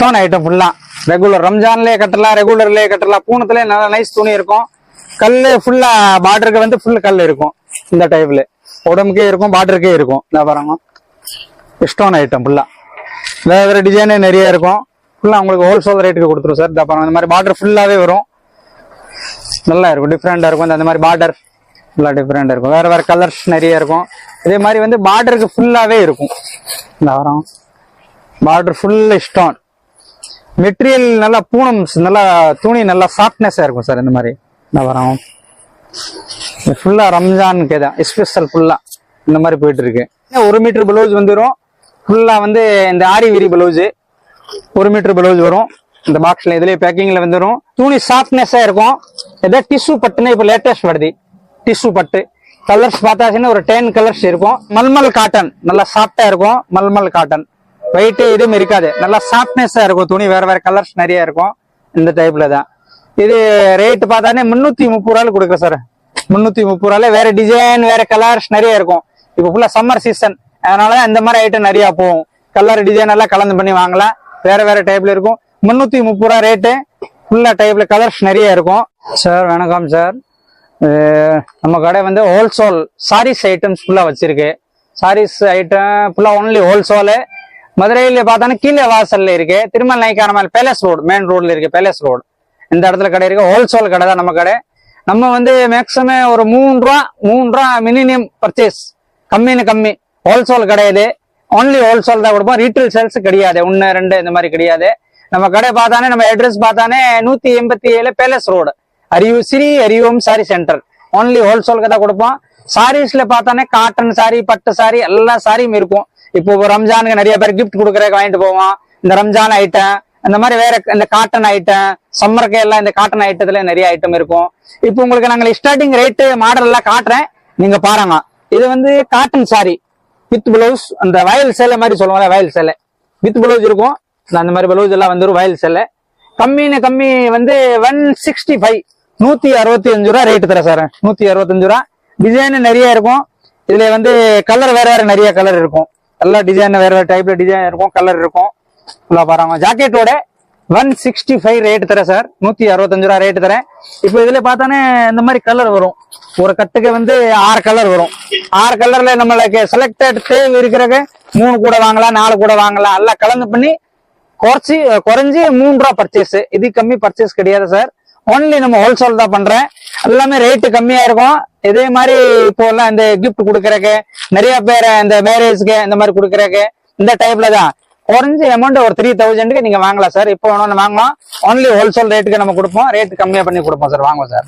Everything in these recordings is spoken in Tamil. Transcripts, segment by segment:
ஸ்டோன் ஐட்டம் ஃபுல்லாக ரெகுலர் ரம்ஜான்லேயே கட்டலாம் ரெகுலர்லேயே கட்டலாம். பூனத்துலேயே நல்லா நைஸ் துணி இருக்கும். கல்லு ஃபுல்லாக பார்டருக்கு வந்து ஃபுல் கல் இருக்கும். இந்த டைப்பில் உடம்புக்கே இருக்கும் பார்டருக்கே இருக்கும். இந்த பாருங்க. ஸ்டோன் ஐட்டம் ஃபுல்லாக வேறு வேறு டிசைனே நிறைய இருக்கும். ஃபுல்லாக உங்களுக்கு ஹோல்சேல் ரேட்டுக்கு கொடுத்துரும் சார் இந்த பாருங்க இந்த மாதிரி பார்டர் ஃபுல்லாகவே வரும். நல்லா இருக்கும் டிஃப்ரெண்ட்டாக இருக்கும். இந்த- அந்த மாதிரி பார்டர் ஃபுல்லாக டிஃப்ரெண்ட்டாக இருக்கும். வேறு வேறு கலர்ஸ் நிறைய இருக்கும். இதே மாதிரி வந்து பார்டருக்கு ஃபுல்லாகவே இருக்கும். இந்த வரோம் பார்டர் ஃபுல் ஸ்டோன் மெட்டீரியல் நல்லா பூனம் நல்லா துணி நல்லா சாஃப்ட்னஸ்ஸாக இருக்கும் சார் இந்த மாதிரி. இந்த வரோம். ஃபுல்லா ரம்ஜானுக்கு தான் ஸ்பெஷல் ஃபுல்லாக இந்த மாதிரி போயிட்டு இருக்கு. ஒரு மீட்டர் பிளவுஸ் வந்துடும் ஃபுல்லாக வந்து இந்த ஆரி விரி பிளவுஸு ஒரு மீட்டர் பிளவுஸ் வரும். இந்த பாக்ஸில் இதுலேயே பேக்கிங்கில் வந்துடும் துணி சாஃப்ட்னஸாக இருக்கும். ஏதாவது டிஷ்யூ பட்டுன்னு இப்போ லேட்டஸ்ட் வருது. டிஷ்யூ பட்டு. கலர்ஸ் பார்த்தாச்சுன்னா ஒரு டென் கலர்ஸ் இருக்கும். மல்மல் காட்டன் நல்லா சாஃப்டாக இருக்கும். மல்மல் காட்டன் வெயிட்டு எதுவும் இருக்காது. நல்லா சாஃப்ட்னஸ்ஸாக இருக்கும் துணி. வேறு வேறு கலர்ஸ் நிறைய இருக்கும். இந்த டைப்பில் தான். இது ரேட்டு பார்த்தானே முந்நூற்றி முப்பது ரூபாய்க்கு கொடுக்குறேன் சார் முந்நூற்றி முப்பது ரூபாயில் வேறு டிசைன் வேறு கலர்ஸ் நிறைய இருக்கும். இப்போ ஃபுல்லாக சம்மர் சீசன் அதனால இந்த மாதிரி ஐட்டம் நிறையா போகும். கலர் டிசைன் எல்லாம் கலந்து பண்ணி வாங்கலாம். வேறு வேறு டைப்பில் இருக்கும். முந்நூற்றி முப்பது ரூபா ரேட்டு ஃபுல்லாக டைப்பில் கலர்ஸ் நிறைய இருக்கும். சார் வணக்கம் சார் நம்ம கடை வந்து ஹோல்சேல் சாரீஸ் ஐட்டம்ஸ் ஃபுல்லாக வச்சுருக்கு. சாரீஸ் ஐட்டம் ஃபுல்லாக ஒன்லி ஹோல்சேலு மதுரையில பார்த்தானே கீழே வாசல்ல இருக்கு. திருமல் நாய்க்கான பேலஸ் ரோடு மெயின் ரோட்ல இருக்கு பேலஸ் ரோடு இந்த இடத்துல கடை இருக்கு. ஹோல்சேல் கடை தான் நம்ம கடை. நம்ம வந்து மேக்சிமம் ஒரு மூணு ரூபா மூணு ரூபா மினிமம் பர்ச்சேஸ் கம்மின்னு கம்மி. ஹோல்சேல் கிடையாது ஒன்லி ஹோல்சேல் தான் கொடுப்போம். ரீட்டைல் சேல்ஸ் கிடையாது. ஒன்று ரெண்டு இந்த மாதிரி கிடையாது. நம்ம கடை பார்த்தானே நம்ம அட்ரஸ் பார்த்தானே நூற்றி எண்பத்தி ஏழு பேலஸ் ரோடு அரியூ ஸ்ரீ அரியூம் சாரி சென்டர் ஒன்லி ஹோல்சேலுக்கு தான் கொடுப்போம். சாரீஸ்ல பார்த்தானே காட்டன் சாரி பட்டு சாரி எல்லா சாரியும் இருக்கும். இப்போ ரம்ஜானுக்கு நிறைய பேர் கிஃப்ட் கொடுக்குறதுக்கு வாங்கிட்டு போவோம் இந்த ரம்ஜான் ஐட்டம் அந்த மாதிரி வேற இந்த காட்டன் ஐட்டம் சம்மருக்கு எல்லாம் இந்த காட்டன் ஐட்டத்துல நிறைய ஐட்டம் இருக்கும். இப்போ உங்களுக்கு நாங்கள் ஸ்டார்டிங் ரேட்டு மாடல் எல்லாம் காட்டுறேன். நீங்க பாருங்க. இது வந்து காட்டன் சாரி வித் பிளவுஸ் அந்த வயல் சேலை மாதிரி சொல்லுவாங்க வயல் சேலை வித் பிளவுஸ் இருக்கும். அந்த மாதிரி பிளவுஸ் எல்லாம் வந்துடும் வயல் சேலை கம்மின்னு கம்மி வந்து ஒன் சிக்ஸ்டி ஃபைவ் நூத்தி அறுபத்தி அஞ்சு ரூபா ரேட்டு தரேன் சார். நூத்தி அறுபத்தஞ்சு ரூபா டிசைன் நிறைய இருக்கும். இதுல வந்து கலர் வேற வேற நிறைய கலர் இருக்கும். எல்லா டிசைன் வேற வேற டைப்ல டிசைன் இருக்கும் கலர் இருக்கும். ஃபுல்லா பாருங்க. ஜாக்கெட்டோட ஒன் சிக்ஸ்டி ஃபைவ் ரேட் தரேன் சார் நூத்தி அறுபத்தஞ்சு ரூபா ரேட் தரேன். இப்போ இதுல பார்த்தானே இந்த மாதிரி கலர் வரும். ஒரு கட்டுக்கு வந்து ஆறு கலர் வரும். ஆறு கலர்ல நம்மளுக்கு செலக்டட் தேவை இருக்கிறக்க மூணு கூட வாங்கலாம் நாலு கூட வாங்கலாம். எல்லாம் கலந்து பண்ணி குறைச்சி குறைஞ்சி மூணு ரூபா பர்ச்சேஸ் இது கம்மி பர்ச்சேஸ் கிடையாது சார் ஒன்லி நம்ம ஹோல்சேல் தான் பண்றேன். எல்லாமே ரேட்டு கம்மியா இருக்கும். இதே மாதிரி இப்போ எல்லாம் இந்த கிஃப்ட் கொடுக்கறக்கு நிறைய பேர் இந்த மேரேஜ்க்கு இந்த மாதிரி கொடுக்கறக்கு இந்த டைப்ல தான். குறைஞ்ச அமௌண்ட் ஒரு த்ரீ தௌசண்ட்க்கு நீங்க வாங்கலாம் சார் இப்போ ஒன்று வாங்கலாம் ஒன்லி ஹோல்சேல் ரேட்டுக்கு நம்ம கொடுப்போம். ரேட் கம்மியா பண்ணி கொடுப்போம் சார் வாங்குவோம் சார்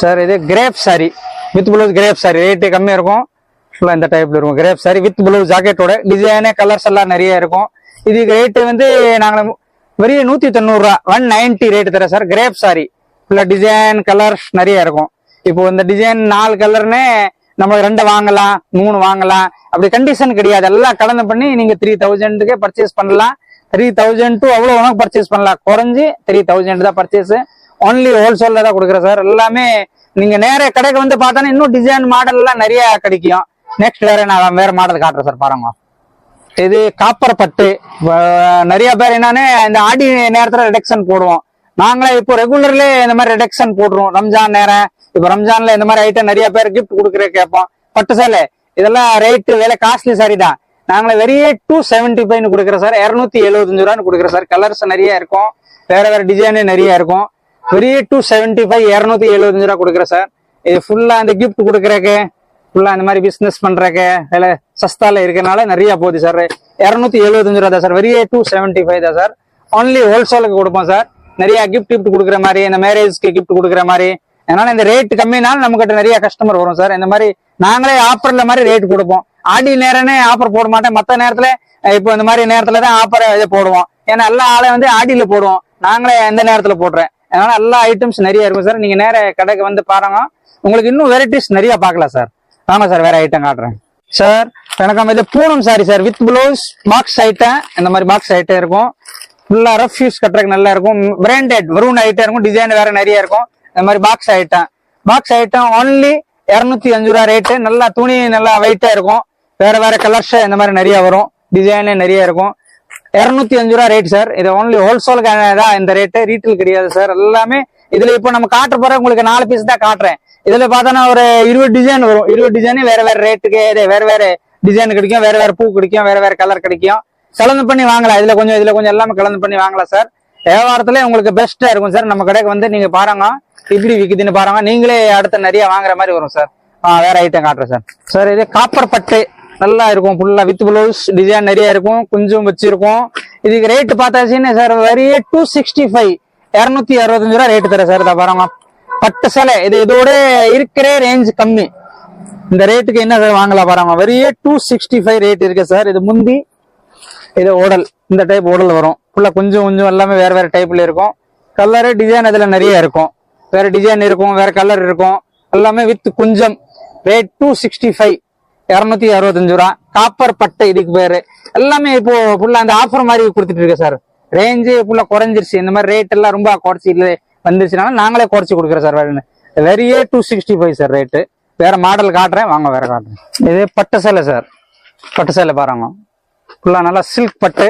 சார் இது crepe sari with blouse crepe sari rate கம்மியா இருக்கும். ஃபுல்லாக இந்த டைப்ல இருக்கும். கிரேப் சாரி வித் ப்ளவுஸ் ஜாக்கெட்டோட டிசைனு கலர்ஸ் எல்லாம் நிறைய இருக்கும். இதுக்கு ரேட்டு வந்து நாங்கள் வெறும் நூத்தி தொண்ணூறுரூவா ஒன் நைன்டி ரேட் தரேன் சார் கிரேப் சாரி ஃபுல்லாக டிசைன் கலர்ஸ் நிறைய இருக்கும். இப்போ இந்த டிசைன் நாலு கலர்னே நம்ம ரெண்டு வாங்கலாம் மூணு வாங்கலாம். அப்படி கண்டிஷன் கிடையாது. எல்லாம் கலந்து பண்ணி நீங்க த்ரீ தௌசண்ட்க்கே பர்ச்சேஸ் பண்ணலாம். த்ரீ தௌசண்ட் டு அவ்வளோ உனக்கு பர்ச்சேஸ் பண்ணலாம். குறைஞ்சி த்ரீ தௌசண்ட் தான் பர்ச்சேஸ் ஒன்லி ஹோல்சேல்ல தான் கொடுக்குறேன் சார் எல்லாமே நீங்க நேர கடைக்கு வந்து பார்த்தோன்னா இன்னும் டிசைன் மாடல் எல்லாம் நிறைய கிடைக்கும். நெக்ஸ்ட் வேற நான் வேற மாடல் காட்டுறேன் சார் பாருங்க. இது காப்பர் பட்டு. நிறைய பேர் என்னன்னு இந்த ஆடி நேரத்துல ரிடக்ஷன் போடுவோம். நாங்களே இப்போ ரெகுலர்லயே இந்த மாதிரி ரிடக்ஷன் போடுறோம் ரம்ஜான் நேரம். இப்போ ரம்ஜான்ல இந்த மாதிரி ஐட்டம் நிறைய பேர் கிஃப்ட் கொடுக்குற கேட்போம். பட்டு சேலை. இதெல்லாம் ரேட்டு விலை காஸ்ட்லி சாரி தான். நாங்களே வெறியே டூ செவன்டி ஃபைவ்னு கொடுக்குறோம் சார் இரநூத்தி எழுபத்தஞ்சு ரூபான்னு கொடுக்குறோம் சார் கலர்ஸ் நிறைய இருக்கும். வேற வேற டிசைனு நிறைய இருக்கும். வெறியே டூ செவன்டி ஃபைவ் இரநூத்தி எழுபத்தஞ்சு ரூபா கொடுக்குறேன் சார் இது ஃபுல்லா அந்த கிஃப்ட் கொடுக்குறக்கு ஃபுல்லாக இந்த மாதிரி பிஸ்னஸ் பண்றக்கு இல்லை சஸ்தால இருக்கிறனால நிறைய போகுது சார் இரநூத்தி எழுபத்தஞ்சு ரூபா தான் சார் வெறியே டூ செவன்ட்டி ஃபைவ் தான் சார் ஒன்லி ஹோல்சேலுக்கு கொடுப்போம் சார் நிறைய கிஃப்ட் கிஃப்ட் கொடுக்குற மாதிரி இந்த மேரேஜ்க்கு கிஃப்ட் கொடுக்குற மாதிரி. அதனால இந்த ரேட் கம்மினாலும் நம்மக்கிட்ட நிறைய கஸ்டமர் வரும் சார் இந்த மாதிரி நாங்களே ஆஃபர்ல மாதிரி ரேட் கொடுப்போம். ஆடி நேரமே ஆஃபர் போட மாட்டேன். மற்ற நேரத்துல இப்போ இந்த மாதிரி நேரத்துல தான் ஆஃபர் இதை போடுவோம். ஏன்னா எல்லா ஆளை வந்து ஆடியில போடுவோம். நாங்களே எந்த நேரத்துல போடுறேன். அதனால எல்லா ஐட்டம்ஸ் நிறைய இருக்கும் சார் நீங்க நேர கடைக்கு வந்து பாருங்க. உங்களுக்கு இன்னும் வெரைட்டிஸ் நிறைய பார்க்கலாம் சார் ஆமா சார் வேற ஐட்டம் காட்டுறேன். சார் வணக்கம். இது Poonam sari sir with blouse box item இந்த மாதிரி பாக்ஸ் ஐட்டம் இருக்கும். ஃபுல்லா ரஃப் யூஸ் கட்டுறதுக்கு நல்லா இருக்கும். பிராண்டட் வருண் ஐட்டம் இருக்கும். டிசைன் வேற நிறைய இருக்கும். இந்த மாதிரி box item box item only இரநூத்தி அஞ்சு ரூபா ரேட்டு நல்லா துணி நல்லா வெயிட்டா இருக்கும். வேற வேற கலர்ஸ் இந்த மாதிரி நிறைய வரும். டிசைனே நிறைய இருக்கும். இரநூத்தி அஞ்சு ரூபா ரேட் சார் இது ஒன்லி ஹோல்சேல் தான் இந்த ரேட்டு ரீட்டைல் கிடையாது சார் எல்லாமே இதுல இப்போ நம்ம காட்ட போற உங்களுக்கு நாலு பீஸ் தான் காட்டுறேன். இதுல பார்த்தோன்னா ஒரு இருபது டிசைன் வரும். இருபது டிசைன் வேற வேற ரேட்டுக்கு வேற வேற டிசைன் கிடைக்கும் வேற வேற பூ கிடைக்கும் வேற வேற கலர் கிடைக்கும். கலந்து பண்ணி வாங்கலாம். இதுல கொஞ்சம் இதுல கொஞ்சம் எல்லாமே கலந்து பண்ணி வாங்கலாம் சார் வியாபாரத்துல உங்களுக்கு பெஸ்டா இருக்கும் சார் நம்ம கடைக்கு வந்து நீங்க பாருங்க. இப்படி விக்குதுன்னு பாருங்க. நீங்களே அடுத்து நிறைய வாங்குற மாதிரி வரும் சார் ஆ, வேற ஐட்டம் காட்டுறேன் சார் சார் இது காப்பர் பட்டு. நல்லா இருக்கும். ஃபுல்லா வித் பிளவுஸ் டிசைன் நிறைய இருக்கும். குஞ்சும் வச்சிருக்கும். இதுக்கு ரேட் பார்த்தாச்சுன்னு சார் வெறிய டூ சிக்ஸ்டி ஃபைவ் இரநூத்தி அறுபத்தஞ்சு ரூபா ரேட்டு தரேன் சார் இதை பாருங்க. பட்டு சேலை. இது இதோட இருக்கிற ரேஞ்ச் கம்மி. இந்த ரேட்டுக்கு என்ன சார் வாங்கலாம் பாருங்க. வெறிய டூ சிக்ஸ்டி ஃபைவ் ரேட் இருக்கு சார் இது முந்தி இது உடல் இந்த டைப் உடல் வரும். ஃபுல்லாக கொஞ்சம் கொஞ்சம் எல்லாமே வேற வேற டைப்ல இருக்கும். கலரு டிசைன் அதில் நிறைய இருக்கும். வேற டிசைன் இருக்கும் வேற கலர் இருக்கும். எல்லாமே வித் குஞ்சம். ரேட் டூ சிக்ஸ்டி ஃபைவ் இரநூத்தி அறுபத்தஞ்சு ரூபா. காப்பர் பட்டை இதுக்கு பேர். எல்லாமே இப்போ ஃபுல்லாக அந்த ஆஃபர் மாதிரி கொடுத்துட்டு இருக்கு சார் ரேஞ்சு ஃபுல்லாக குறைஞ்சிருச்சு. இந்த மாதிரி ரேட் எல்லாம் ரொம்ப குறைச்சி இல்லை வந்துருச்சுனால நாங்களே குறைச்சி கொடுக்குறோம் sir வெறியே two sixty five sir rate வேற மாடல் காட்டுறேன். வாங்க வேற காட்டுறேன். இது பட்டு சேலை சார். பட்டு சேலை பாருங்க. ஃபுல்லாக நல்லா சில்க் பட்டு.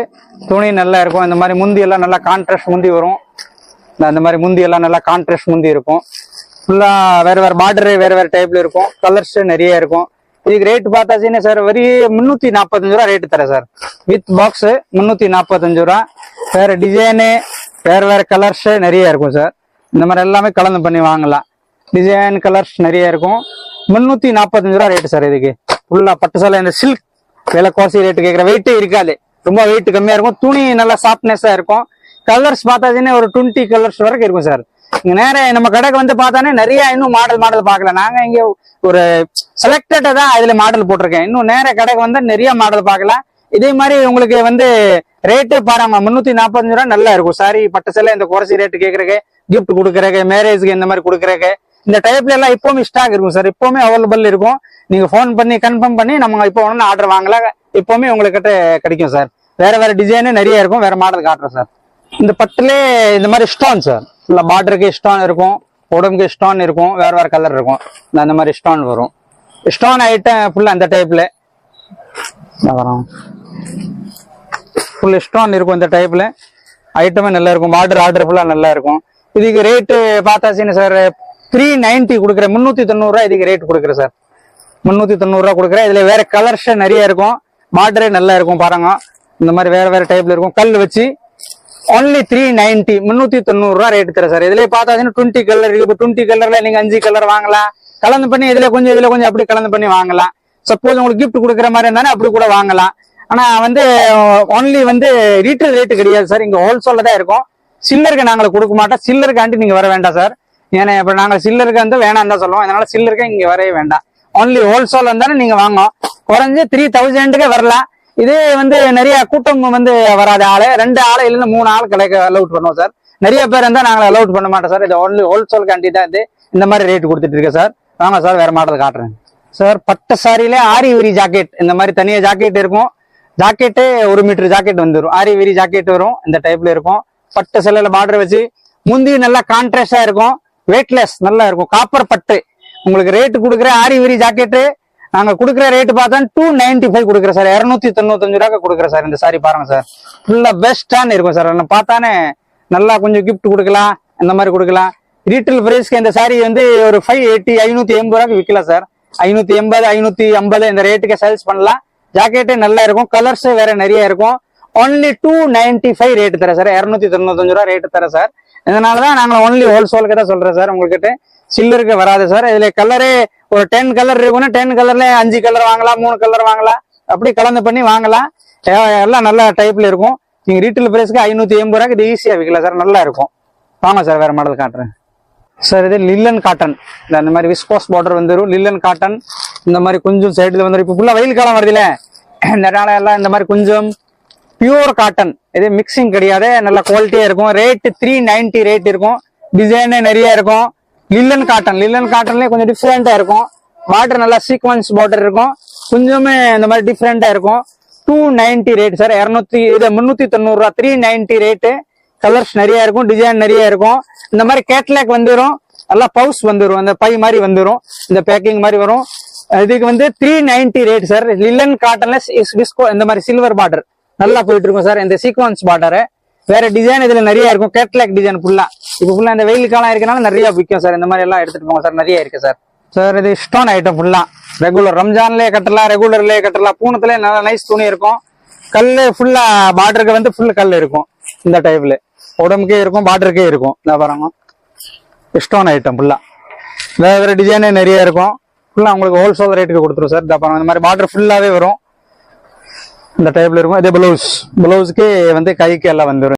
துணி நல்லா இருக்கும். இந்த மாதிரி முந்தி எல்லாம் நல்லா கான்ட்ராஸ்ட் முந்தி வரும். அந்த மாதிரி முந்தி எல்லாம் நல்லா கான்ட்ராஸ்ட் முந்தி இருக்கும். ஃபுல்லாக வேறு வேறு பார்டரு வேறு வேறு டைப்பில் இருக்கும். கலர்ஸ் நிறைய இருக்கும். இதுக்கு ரேட் பார்த்தாச்சுன்னா சார் வெறி முந்நூற்றி நாற்பத்தஞ்சு ரூபா ரேட்டு தரேன் சார். வித் பாக்ஸு முந்நூற்றி நாற்பத்தஞ்சு ரூபா. வேற டிசைனு வேற வேற கலர்ஸ் நிறைய இருக்கும் சார் இந்த மாதிரி எல்லாமே கலந்து பண்ணி வாங்கலாம். டிசைன் கலர்ஸ் நிறைய இருக்கும். முன்னூற்றி நாற்பத்தஞ்சு ரூபா ரேட்டு சார் இதுக்கு. ஃபுல்லாக பட்டு சேலை இந்த சில்க் விலை குறைச்சி ரேட்டு கேட்குற வெயிட்டே இருக்காது. ரொம்ப வெயிட் கம்மியாக இருக்கும். துணி நல்லா சாஃப்ட்னஸாக இருக்கும். கலர்ஸ் பார்த்தாச்சுன்னா ஒரு டுவெண்ட்டி கலர்ஸ் வரைக்கும் இருக்கும் சார் இங்கே நேராக நம்ம கடைக்கு வந்து பார்த்தானே நிறைய இன்னும் மாடல் மாடல் பார்க்கல. நாங்கள் இங்கே ஒரு செலக்டடா தான் அதில் மாடல் போட்டிருக்கேன். இன்னும் நேர கடைக்கு வந்து நிறைய மாடல் பார்க்கலாம். இதே மாதிரி உங்களுக்கு வந்து ரேட்டு பாருங்க முன்னூத்தி நாற்பத்தஞ்சு ரூபா நல்லா இருக்கும். சாரி பட்டு சேலை இந்த குறைச்சி ரேட்டு கேட்கறக்கு கிஃப்ட் கொடுக்கறக்கு மேரேஜ்க்கு இந்த மாதிரி கொடுக்கறக்கு இந்த டைப்ல எல்லாம் இப்பவுமே ஸ்டாக் இருக்கும் சார் இப்பவுமே அவைலபிள் இருக்கும். நீங்க ஃபோன் பண்ணி கன்ஃபார்ம் பண்ணி நம்ம இப்போ ஒன்று ஆர்டர் வாங்கலாம் இப்பவுமே உங்களுக்கு கிடைக்கும் சார் வேற வேற டிசைனு நிறைய இருக்கும். வேற மாடல் காட்டுறேன் சார் இந்த பட்டுலே இந்த மாதிரி ஸ்டோன் சார் ஃபுல்லா பார்டருக்கு ஸ்டோன் இருக்கும். உடம்புக்கு ஸ்டோன் இருக்கும். வேற வேற கலர் இருக்கும். அந்த மாதிரி ஸ்டோன் வரும். ஸ்டோன் ஐட்டம் ஃபுல்லா அந்த டைப்ல வரும் ஃபுல் ஸ்டோன் இருக்கும் இந்த டைப்ல ஐட்டமே நல்லா இருக்கும். பார்டர் ஆர்டர் ஃபுல்லாக நல்லா இருக்கும். இதுக்கு ரேட்டு பார்த்தாச்சுன்னு சார் த்ரீ நைன்ட்டி கொடுக்குறேன். முந்நூத்தி தொண்ணூறுரூவா இதுக்கு ரேட் கொடுக்குறேன் சார் முந்நூத்தி தொண்ணூறுரூவா கொடுக்குறேன். இதுல வேற கலர்ஸ் நிறைய இருக்கும். மாடரே நல்லா இருக்கும் பாருங்க. இந்த மாதிரி வேற வேற டைப்ல இருக்கும். கல் வச்சு ஒன்லி த்ரீ நைன்ட்டி முந்நூத்தி தொண்ணூறுரூவா ரேட்டு ரேட் சார் இதுல பார்த்தாச்சுன்னா டுவெண்ட்டி கலர் இருக்குது இப்போ டுவெண்ட்டி கலரில் நீங்கள் அஞ்சு கலர் வாங்கலாம். கலந்து பண்ணி இதில் கொஞ்சம் இதில் கொஞ்சம் அப்படி கலந்து பண்ணி வாங்கலாம். சப்போஸ் உங்களுக்கு கிஃப்ட் கொடுக்குற மாதிரி இருந்தானே அப்படி கூட வாங்கலாம். ஆனா வந்து ஒன்லி வந்து ரீட்டைல் ரேட்டு கிடையாது சார் இங்க ஹோல்சேல்ல தான் இருக்கும். சில்லருக்கு நாங்கள் கொடுக்க மாட்டோம். சில்லருக்காண்டி நீங்க வர வேண்டாம் சார் ஏன்னா இப்போ நாங்கள் சில்லருக்கு வந்து வேணாம் தான் சொல்லுவோம். அதனால சில்லருக்கு இங்கே வரவே வேண்டாம். ஒன்லி ஹோல்சேல் இருந்தாலும் நீங்கள் வாங்கும் குறைஞ்சு த்ரீ தௌசண்ட்டுக்கே வரலாம். இதே வந்து நிறைய கூட்டம் வந்து வராத ஆளு. ரெண்டு ஆளு இல்லைன்னா மூணு ஆள் கிடைக்க அலவுட் பண்ணுவோம் சார் நிறைய பேர் இருந்தால் நாங்கள் அலவுட் பண்ண மாட்டோம் சார் இது ஒன்லி ஹோல்சேல் காண்டி தான் இது. இந்த மாதிரி ரேட் கொடுத்துட்டு இருக்கேன் சார் வாங்க சார் வேற மாடல் காட்டுறேன். சார் பட்டு சாரியிலே ஆரி உரி ஜாக்கெட் இந்த மாதிரி தனியாக ஜாக்கெட் இருக்கும். ஜாக்கெட்டு ஒரு மீட்டர் ஜாக்கெட் வந்துடும் ஆரி விரி ஜாக்கெட் வரும். இந்த டைப்ல இருக்கும். பட்டு சிலையில பார்டர் வச்சு முந்தி நல்லா கான்ட்ராஸ்டா இருக்கும். வெயிட்லெஸ் நல்லா இருக்கும். காப்பர் பட்டு. உங்களுக்கு ரேட்டு கொடுக்குற ஆரி விரி ஜாக்கெட்டு நாங்க கொடுக்குற ரேட்டு பார்த்தா டூ நைன்டி ஃபைவ் கொடுக்குறேன் சார் இரநூத்தி தொண்ணூத்தஞ்சு ரூபாய்க்கு கொடுக்குறேன் சார் இந்த சாரி பாருங்க சார் ஃபுல்லா பெஸ்ட்டான இருக்கும் சார் நான் பார்த்தானே நல்லா கொஞ்சம் கிஃப்ட் கொடுக்கலாம். இந்த மாதிரி கொடுக்கலாம். ரீட்டைல் பிரைஸ்க்கு இந்த சாரி வந்து ஒரு ஃபைவ் எயிட்டி ஐநூத்தி எண்பது ரூபாய்க்கு விற்கலாம் சார் ஐநூத்தி எண்பது ஐநூத்தி ஐம்பது இந்த ரேட்டுக்கு சேல்ஸ் பண்ணலாம். ஜாக்கெட்டே நல்லா இருக்கும். கலர்ஸ் வேற நிறைய இருக்கும். Only two ninety five rate தரேன் சார் இரநூத்தி தொண்ணூத்தஞ்சு ரூபா ரேட்டு தரேன் சார் இதனால தான் நாங்கள் ஒன்லி ஹோல்சேலுக்கு தான் சொல்கிறேன் சார் உங்ககிட்ட சில்லருக்கு வராது சார் இதில் கலரே ஒரு டென் கலர் இருக்குன்னா டென் கலர்ல அஞ்சு கலர் வாங்கலாம் மூணு கலர் வாங்கலாம். அப்படி கலந்து பண்ணி வாங்கலாம். எல்லாம் நல்ல டைப்ல இருக்கும். நீங்கள் ரீட்டைல் பிரைஸ்க்கு ஐநூற்றி எண்பது ரூபாய்க்கு இது ஈஸியாக விற்கலாம் சார் நல்லா இருக்கும். வாங்க சார் வேறு மாடல் காட்டுறேன். சார் இது லில்லன் காட்டன் இந்த மாதிரி விஸ்கோஸ் பார்டர் வந்துடும் லில்லன் காட்டன் இந்த மாதிரி கொஞ்சம் சைடில் வந்துடும் இப்போ ஃபுல்லாக வெயில் காலம் வருதுல இந்த நாள எல்லாம் இந்த மாதிரி கொஞ்சம் பியூர் காட்டன் இது மிக்சிங் கிடையாது. நல்ல குவாலிட்டியாக இருக்கும். ரேட்டு த்ரீ நைன்டி ரேட் இருக்கும். டிசைனே நிறைய இருக்கும். லில்லன் காட்டன் லில்லன் காட்டன்லேயே கொஞ்சம் டிஃப்ரெண்ட்டாக இருக்கும். பார்டர் நல்லா சீக்வன்ஸ் பார்டர் இருக்கும். கொஞ்சமே இந்த மாதிரி டிஃப்ரெண்ட்டாக இருக்கும். டூ நைன்டி ரேட் சார் இரநூத்தி இது முந்நூற்றி தொண்ணூறுரூவா த்ரீ நைன்டி ரேட்டு கலர்ஸ் நிறைய இருக்கும் டிசைன் நிறைய இருக்கும். இந்த மாதிரி கேட்லாக் வந்துடும் நல்லா பவுஸ் வந்துடும் அந்த பை மாதிரி வந்துடும் இந்த பேக்கிங் மாதிரி வரும். இதுக்கு வந்து three ninety rate sir linen காட்டன்ல viscose இந்த மாதிரி சில்வர் பார்டர் நல்லா போயிட்டு இருக்கும் சார் இந்த சீக்வன்ஸ் பார்டரு வேற டிசைன் இதுல நிறைய இருக்கும். கேட்லாக் டிசைன் ஃபுல்லா இப்போ ஃபுல்லா இந்த வெயில் காலம் இருக்கனால நிறைய விற்கும் சார் இந்த மாதிரி எல்லாம் எடுத்துட்டு போங்க சார் நிறைய இருக்கு சார் சார் இது ஸ்டோன் ஐட்டம் ஃபுல்லா ரெகுலர் ரம்ஜான்லயே கட்டலாம் ரெகுலர்லயே கட்டலாம். பூனத்துல நல்லா நைஸ் துணி இருக்கும். கல் ஃபுல்லா பார்டருக்கு வந்து ஃபுல் கல் இருக்கும். இந்த டைப்ல உடம்புக்கே இருக்கும் பார்டருக்கே இருக்கும். இந்த பாருங்க. ஸ்டோன் ஐட்டம் ஃபுல்லா வேற வேற டிசைனே நிறைய இருக்கும். ஃபுல்லா உங்களுக்கு ஹோல்சேல் ரேட்டுக்கு கொடுத்துரும் சார் இந்த பாருங்க இந்த மாதிரி பார்டர் ஃபுல்லாவே வரும். இந்த டைப்ல இருக்கும். இதே பிளவுஸ் பிளவுஸ்க்கு வந்து கைக்கு எல்லாம் வந்துடும்